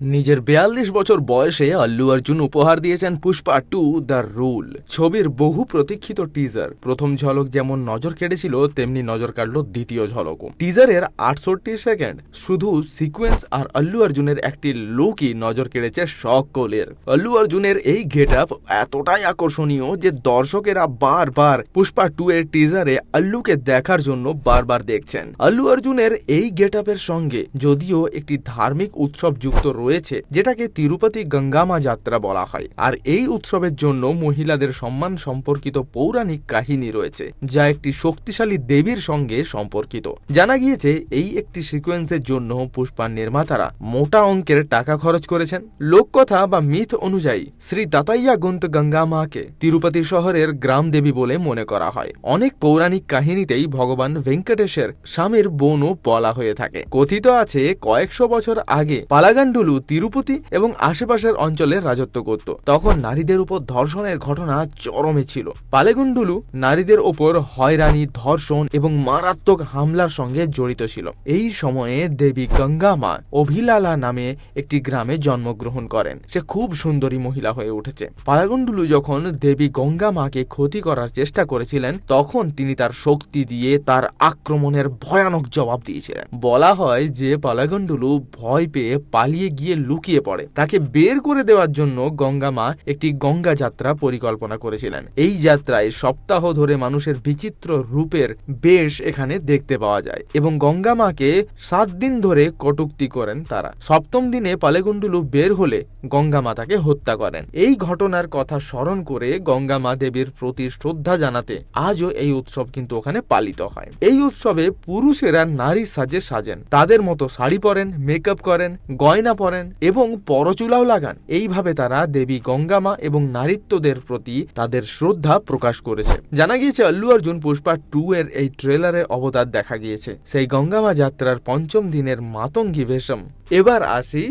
নিজের বিয়াল্লিশ বছর বয়সে আল্লু অর্জুন উপহার দিয়েছেন পুষ্পা টু দ্য রুল, ছবির বহু প্রতীক্ষিত টিজার প্রথম ঝলক যেমন নজর কেড়েছিল, তেমনি নজর কাটল দ্বিতীয় ঝলকও। টিজারের আটষট্টি সেকেন্ড শুধু সিকোয়েন্স আর আল্লু অর্জুনের একটি লুকই নজর কেড়েছে সকলের। আল্লু অর্জুনের এই গেট আপ এতটাই আকর্ষণীয় যে দর্শকেরা বারবার পুষ্পা টু এর টিজারে আল্লুকে দেখার জন্য বারবার দেখছেন। আল্লু অর্জুনের এই গেট আপের সঙ্গে যদিও একটি ধার্মিক উৎসব যুক্ত রয়েছে যেটাকে তিরুপতি গঙ্গামা যাত্রা বলা হয়। আর এই উৎসবের জন্য মহিলাদের সম্মান সম্পর্কিত পৌরাণিক কাহিনী রয়েছে, যা একটি শক্তিশালী দেবীর সঙ্গে সম্পর্কিত। জানা গিয়েছে, এই একটি সিকোয়েন্সের জন্য পুষ্পার নির্মাতারা মোটা অঙ্কের টাকা খরচ করেছেন। লোককথা বা মিথ অনুযায়ী, শ্রী তাতাইয়া গন্ত গঙ্গা মাকে তিরুপতি শহরের গ্রাম দেবী বলে মনে করা হয়। অনেক পৌরাণিক কাহিনীতেই ভগবান ভেঙ্কটেশের স্বামীর বোনও বলা হয়ে থাকে। কথিত আছে, কয়েকশো বছর আগে পালাগান্ডুলু তিরুপতি এবং আশেপাশের অঞ্চলে রাজত্ব করত। তখন নারীদের উপর ধর্ষণের ঘটনা চরমে ছিল। পালেগুন্ডুলু নারীদের ওপর হয়রানি, ধর্ষণ এবং মারাত্মক হামলার সঙ্গে জড়িত ছিল। এই সময়ে দেবী গঙ্গা মা অভিলালা নামে একটি গ্রামে জন্মগ্রহণ করেন। সে খুব সুন্দরী মহিলা হয়ে উঠেছে। পালাগুন্ডুলু যখন দেবী গঙ্গা মাকে ক্ষতি করার চেষ্টা করেছিলেন, তখন তিনি তার শক্তি দিয়ে তার আক্রমণের ভয়ানক জবাব দিয়েছিলেন। বলা হয় যে পালাগন্ডুলু ভয় পেয়ে পালিয়ে গিয়ে লুকিয়ে পড়ে। তাকে বের করে দেওয়ার জন্য গঙ্গা মা একটি গঙ্গা যাত্রা পরিকল্পনা করেছিলেন। এই যাত্রায় সপ্তাহ ধরে মানুষের বিচিত্র রূপের বেশ এখানে দেখতে পাওয়া যায় এবং গঙ্গা মাকে সাত দিন ধরে কটুক্তি করেন তারা। সপ্তম দিনে পালেগুন্ডুলু বের হলে গঙ্গা মা তাকে হত্যা করেন। এই ঘটনার কথা স্মরণ করে গঙ্গা মা দেবীর প্রতি শ্রদ্ধা জানাতে আজও এই উৎসব কিন্তু ওখানে পালিত হয়। এই উৎসবে পুরুষেরা নারীর সাজে সাজেন। তাদের মতো শাড়ি পরেন, মেকআপ করেন, গয়না পরেন এবং পরচুলাও লাগান। এইভাবে তারা দেবী গঙ্গামা এবং নারীত্বদের প্রতি তাদের শ্রদ্ধা প্রকাশ করেছে। জানা গিয়েছে, আল্লু অর্জুন পুষ্পা টু এর এই ট্রেলারে অবতার দেখা গিয়েছে। সেই গঙ্গামা যাত্রার পঞ্চম দিনের মাতঙ্গি ভেষম। এবার আসি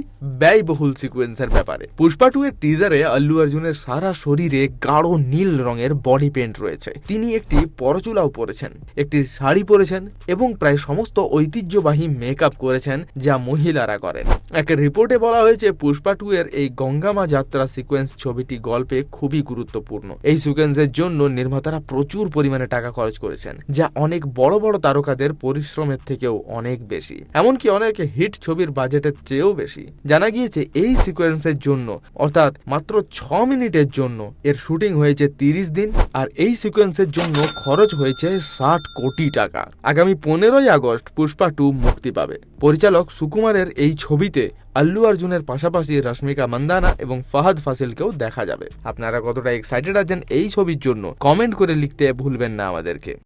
ব্যয়বহুল সিকোয়েন্সের ব্যাপারে। পুষ্পা টু এর টিজারে আল্লু অর্জুনের সারা শরীরে গাঢ় নীল রঙের বডি পেন্ট রয়েছে। তিনি একটি পরচুলাও পরেছেন, একটি শাড়ি পরেছেন এবং প্রায় সমস্ত ঐতিহ্যবাহী মেকআপ করেছেন যা মহিলারা করেন। এক রিপোর্টে বলা হয়েছে, পুষ্পা টু এর এই গঙ্গামা যাত্রা সিকোয়েন্স ছবিটি গল্পে খুবই গুরুত্বপূর্ণ। এই সিকোয়েন্সের জন্য নির্মাতারা প্রচুর পরিমাণে টাকা খরচ করেছেন, যা অনেক বড় বড় তারকাদের পরিশ্রমের থেকেও অনেক বেশি। এমনকি অনেক হিট ছবির বাজেটের চেয়েও বেশি। জানা গিয়েছে, এই সিকোয়েন্সের জন্য, অর্থাৎ মাত্র ছ মিনিটের জন্য, এর শুটিং হয়েছে তিরিশ দিন, আর এই সিকোয়েন্সের জন্য খরচ হয়েছে ষাট কোটি টাকা। আগামী পনেরোই আগস্ট পুষ্পা টু মুক্তি পাবে। পরিচালক সুকুমারের এই ছবিতে আল্লু অর্জুনের পাশাপাশি রশ্মিকা মন্দানা এবং ফাহাদ ফাসিলকেও দেখা যাবে। আপনারা কতটা এক্সাইটেড আছেন এই ছবির জন্য কমেন্ট করে লিখতে ভুলবেন না আমাদেরকে।